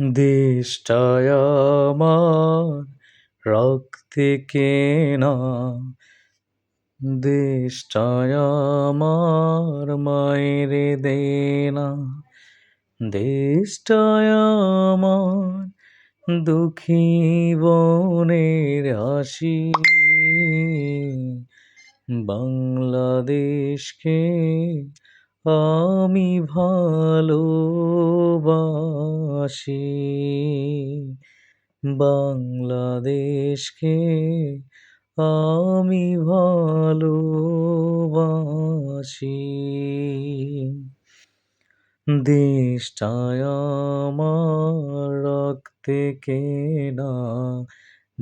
দেশটায় আমার রক্তে কেনা? দেশটায় আমার মায়ের দেনা। দেশটায় আমার দুঃখী বনের হাসি। বাংলাদেশকে আমি ভালোবাসি। বাংলাদেশকে আমি ভালোবাসি। দেশটায় আমার রক্তে কেনা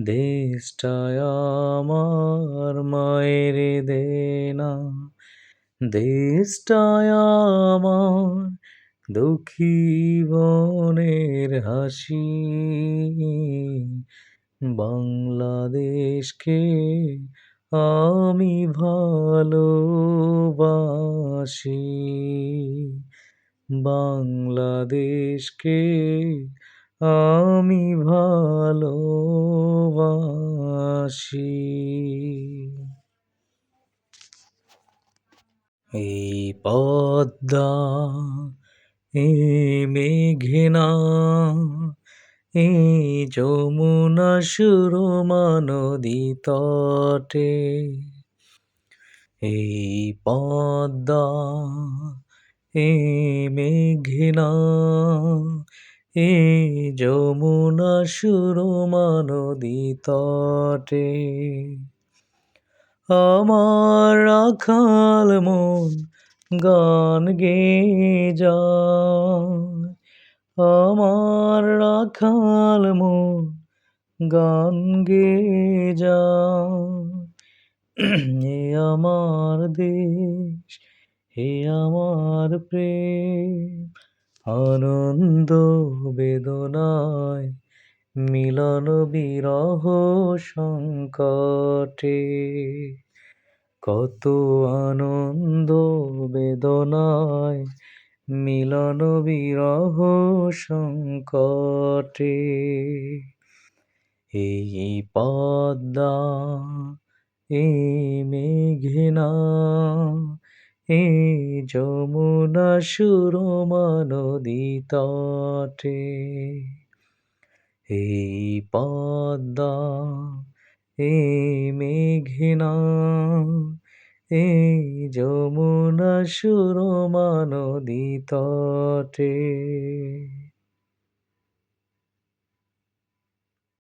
দেশটায় আমার মায়ের দেনা দেশটায় আমার দুঃখী বনের হাসি বাংলাদেশকে আমি ভালোবাসি। বাংলাদেশকে আমি ভালোবাসি। এই পদ্মা এই মেঘনা, এ যমুনা সুরমা নদী তটে, এই পদ্মা, এ মেঘনা, এ যমুনা সুরমা নদী তটে। আমার রাখাল মন গান গে আমার রাখাল মন গান গে যায় হে আমার দেশ, হে আমার প্রেম, আনন্দ বেদনায় মিলন বিরহ সংকটে। কত আনন্দ বেদনায় মিলন বিরহ সংকটে। এই পদ্মা, এই মেঘনা, এই যমুনা সুরমা নদী তটে। এই পদ্মা এই মেঘনা এ যমুনা সুরমা নদী